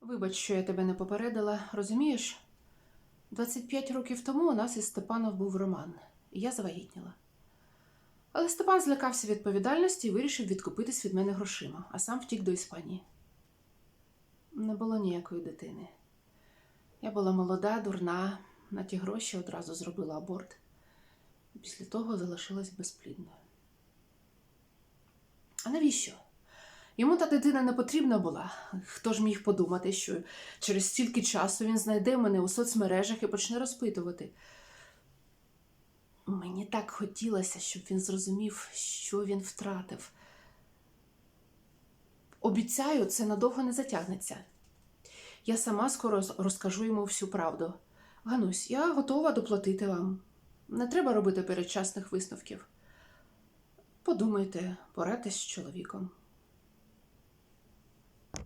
Вибач, що я тебе не попередила. Розумієш, 25 років тому у нас із Степаном був роман, і я завагітніла. Але Степан злякався відповідальності і вирішив відкупитись від мене грошима, а сам втік до Іспанії. Не було ніякої дитини. Я була молода, дурна, на ті гроші одразу зробила аборт. І після того залишилась безплідною. А навіщо? Йому та дитина не потрібна була. Хто ж міг подумати, що через стільки часу він знайде мене у соцмережах і почне розпитувати. Мені так хотілося, щоб він зрозумів, що він втратив. Обіцяю, це надовго не затягнеться. Я сама скоро розкажу йому всю правду. Ганусь, я готова доплатити вам. Не треба робити передчасних висновків. Подумайте, порадьтесь з чоловіком.